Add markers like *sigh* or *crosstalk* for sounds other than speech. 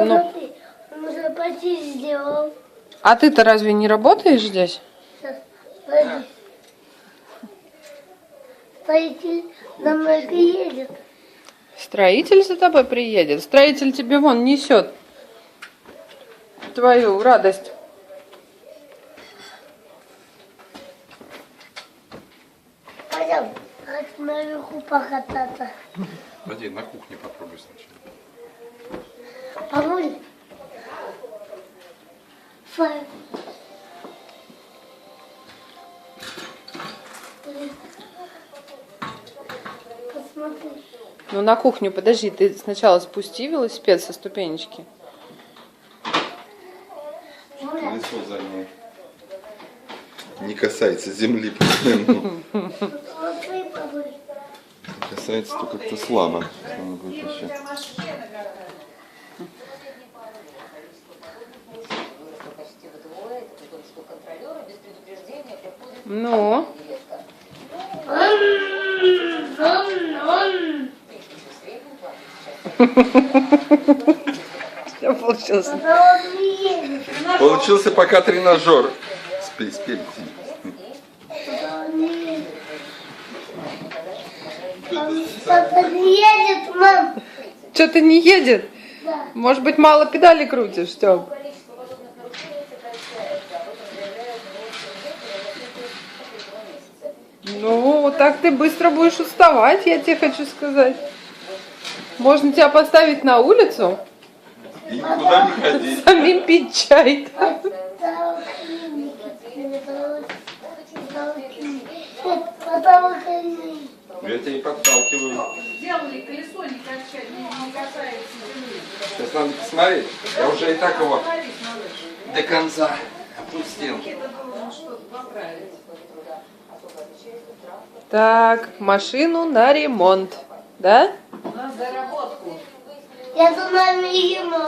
Посмотри, он уже почти сделал. А ты-то разве не работаешь здесь? Сейчас. Строитель домой приедет. Строитель за тобой приедет. Строитель тебе вон несет твою радость. Пойдем, наверху покататься. Пойди, на кухне попробуй сначала. Поможет? Файл. Посмотри. Ну на кухню, подожди, ты сначала спусти велосипед со ступенечки. Колесо заднее. Не касается земли. Касается только как-то слабо. Еще. Что Ну, *laughs* тебя получилось. Получился пока тренажер. Спи, спи. что-то не едет, мам. Что-то не едет? Да. Может быть, мало педали крутишь, Степ? Ну, так ты быстро будешь уставать, я тебе хочу сказать. Можно тебя поставить на улицу, И никуда не ходить. самим пить чай. Я тебя и подталкиваю. Сделали колесо, не, кача- не, касается земли. Сейчас надо посмотреть. Я уже и так его до конца опустил. Так, машину на ремонт, да? На заработку. Я за нами ему.